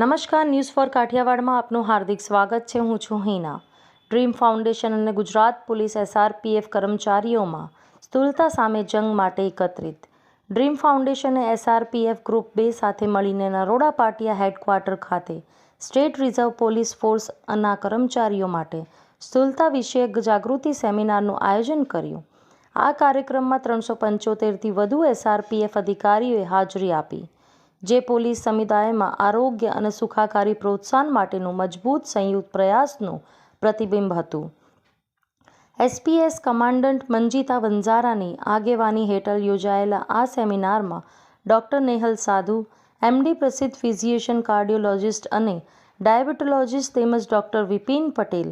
નમસ્કાર news for કાઠિયાવાડમાં આપનું હાર્દિક સ્વાગત છે. હું છું હિના. ડ્રીમ ફાઉન્ડેશન અને ગુજરાત પોલીસ એસઆરપીએફ કર્મચારીઓમાં સ્થૂળતા સામે જંગ માટે એકત્રિત. ડ્રીમ ફાઉન્ડેશન એસઆરપીએફ ગ્રુપ બે સાથે મળીને નરોડા પાટિયા હેડક્વાર્ટર ખાતે સ્ટેટ રિઝર્વ પોલીસ ફોર્સના કર્મચારીઓ માટે સ્થૂળતા વિષયક જાગૃતિ સેમિનારનું આયોજન કર્યું. આ કાર્યક્રમમાં ત્રણસો પંચોતેરથી વધુ એસઆરપીએફ અધિકારીઓએ હાજરી આપી. જે પોલીસ સમુદાયમાં આરોગ્ય અને સુખાકારી પ્રોત્સાહન માટેનું મજબૂત સંયુક્ત પ્રયાસનું પ્રતિબિંબ હતું. એસપીએસ કમાન્ડન્ટ મંજીતા વંજારાની આગેવાની હેઠળ યોજાયેલા આ સેમિનારમાં ડૉક્ટર નેહલ સાધુ, એમડી પ્રસિદ્ધ ફિઝિશિયન કાર્ડિયોલોજિસ્ટ અને ડાયાબિટોલોજિસ્ટ તેમજ ડૉક્ટર વિપિન પટેલ,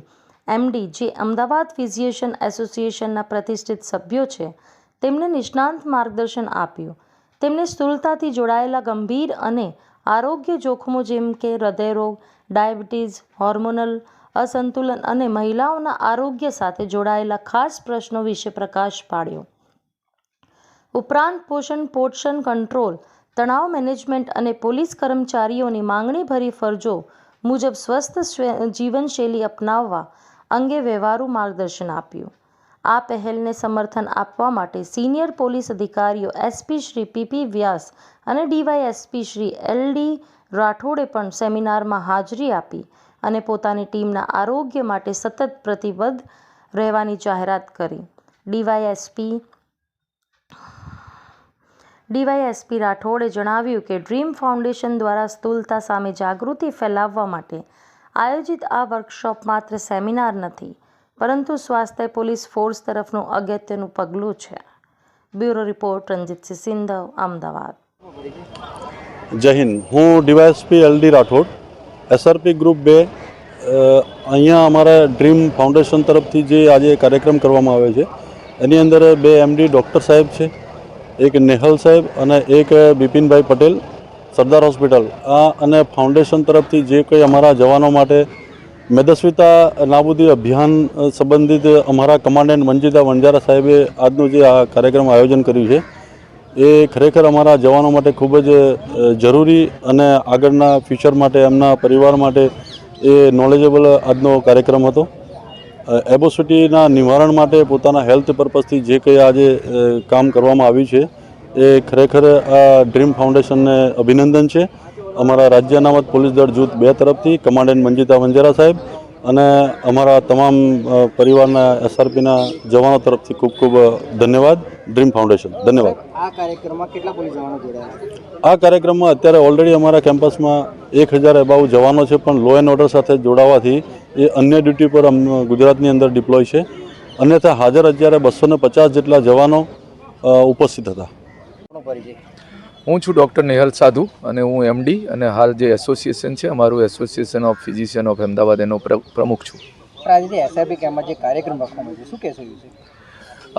એમડી જે અમદાવાદ ફિઝિશિયન એસોસિએશનના પ્રતિષ્ઠિત સભ્યો છે તેમણે નિષ્ણાંત માર્ગદર્શન આપ્યું. તેમણે સ્થૂળતાથી જોડાયેલા ગંભીર અને આરોગ્ય જોખમો જેમ કે હૃદયરોગ ડાયાબિટીસ, હોર્મોનલ અસંતુલન અને મહિલાઓના આરોગ્ય સાથે જોડાયેલા ખાસ પ્રશ્નો વિશે પ્રકાશ પાડ્યો. ઉપરાંત પોષણ પોષણ કંટ્રોલ, તણાવ મેનેજમેન્ટ અને પોલીસ કર્મચારીઓની માંગણીભરી ફરજો મુજબ સ્વસ્થ જીવનશૈલી અપનાવવા અંગે વ્યવહારુ માર્ગદર્શન આપ્યું. આ પહેલને સમર્થન આપવા માટે સિનિયર પોલીસ અધિકારીઓ SP Shri P P Vyas DySP Shri LD રાઠોડે પણ સેમિનારમાં હાજરી આપી અને પોતાની ટીમના આરોગ્ય માટે સતત પ્રતિબદ્ધ રહેવાની જાહેરાત કરી. ડીવાયએસપી ડીવાયએસપી રાઠોડે જણાવ્યું કે ડ્રીમ ફાઉન્ડેશન દ્વારા સ્થૂલતા સામે જાગૃતિ ફેલાવવા માટે આયોજિત આ વર્કશોપ માત્ર સેમિનાર નથી પરંતુ સ્વાસ્થ્ય પોલીસ ફોર્સ તરફનું અગત્યનું પગલું છે. Bureau report Ranjitsinh Sindhav, Ahmedabad. જય હિન્દ. હું DYSP LD Rathod SRP group બે. અહીંયા અમારા ડ્રીમ ફાઉન્ડેશન તરફથી જે આજે કાર્યક્રમ કરવામાં આવે છે, એની અંદર બે એમડી ડૉક્ટર સાહેબ છે, એક નેહલ સાહેબ અને એક બિપિનભાઈ પટેલ, સરદાર હોસ્પિટલ. આ અને ફાઉન્ડેશન તરફથી જે કંઈ અમારા જવાનો માટે મેદસ્વીતા નાબૂદી અભિયાન સંબંધિત અમારા કમાન્ડન્ટ મંજીતા વંજારા સાહેબે આજનું જે આ કાર્યક્રમ આયોજન કર્યું છે, એ ખરેખર અમારા જવાનો માટે ખૂબ જ જરૂરી અને આગળના ફ્યુચર માટે, એમના પરિવાર માટે એ નોલેજેબલ આજનો કાર્યક્રમ હતો. એબોસિટીના નિવારણ માટે પોતાના હેલ્થ પર્પઝથી જે કંઈ આજે કામ કરવામાં આવ્યું છે, એ ખરેખર આ ડ્રીમ ફાઉન્ડેશનને અભિનંદન છે. અમારા રાજ્ય અનામત પોલીસ દળ જૂથ બે તરફથી કમાન્ડન્ટ મંજીતા વંજારા સાહેબ અને અમારા તમામ પરિવારના એસઆરપીના જવાનો તરફથી ખૂબ ખૂબ ધન્યવાદ. Dream foundation. ધન્યવાદ. આ કાર્યક્રમમાં કેટલા પોલીસ જવાનો જોડાયા? આ કાર્યક્રમમાં અત્યારે ઓલરેડી અમારા કેમ્પસમાં એક હજાર અબાઉ જવાનો છે પણ લો એન્ડ ઓર્ડર સાથે જોડાવાથી એ અન્ય ડ્યુટી પર ગુજરાતની અંદર ડિપ્લોય છે. અન્યથા હાજર અત્યારે બસો પચાસ જેટલા જવાનો ઉપસ્થિત હતા. હું છું ડૉક્ટર નેહલ સાધુ અને હું એમડી અને હાલ જે એસોસિએશન છે અમારું association of physician of Ahmedabad એનો પ્રમુખ છું. આજે કેમ્પમાં જે કાર્યક્રમ છે શું કહેશો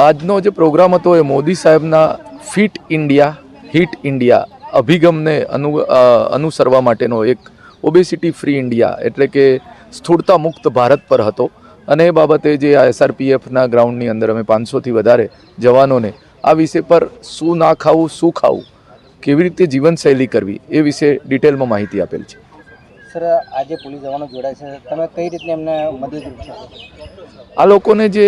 આજનો જે પ્રોગ્રામ હતો એ મોદી સાહેબના ફિટ ઇન્ડિયા હિટ ઇન્ડિયા અભિગમને અનુ અનુસરવા માટેનો એક ઓબેસિટી ફ્રી ઇન્ડિયા એટલે કે સ્થૂળતા મુક્ત ભારત પર હતો. અને એ બાબતે જે આ એસઆરપીએફના ગ્રાઉન્ડની અંદર અમે પાંચસોથી વધારે જવાનોને આ વિષય પર શું ના ખાવું શું ખાવું કેવી રીતે જીવનશૈલી કરવી એ વિશે ડિટેલમાં માહિતી આપેલ છે. સર આજે પોલીસ જવાનો જોડાય છે. તમે કઈ રીતે એમને મદદરૂપ છો આ લોકોને જે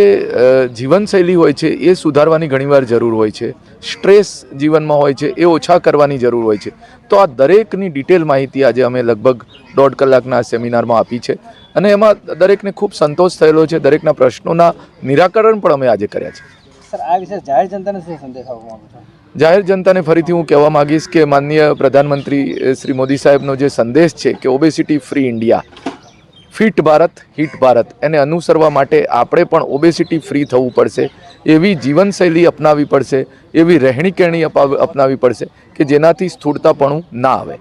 જીવનશૈલી હોય છે એ સુધારવાની ઘણીવાર જરૂર હોય છે. સ્ટ્રેસ જીવનમાં હોય છે એ ઓછા કરવાની જરૂર હોય છે. તો આ દરેકની ડિટેલ માહિતી આજે અમે લગભગ દોઢ કલાકના સેમિનારમાં આપી છે. અને એમાં દરેકને ખૂબ સંતોષ થયેલો છે. દરેકના પ્રશ્નોના નિરાકરણ પણ અમે આજે કર્યા છે. સર આ વિશે જાહેર જનતાને શું સંદેશ આપવા માંગો છો? જાહેર જનતાને ફરીથી હું કહેવા માગીશ કે માનનીય પ્રધાનમંત્રી શ્રી મોદી સાહેબનો જે સંદેશ છે કે obesity free India fit Bharat hit Bharat, એને અનુસરવા માટે આપણે પણ ઓબેસિટી ફ્રી થવું પડશે. એવી જીવનશૈલી અપનાવવી પડશે, એવી રહેણી કહેણી અપાવ- અપનાવવી પડશે કે જેનાથી સ્થૂળતાપણું ના આવે.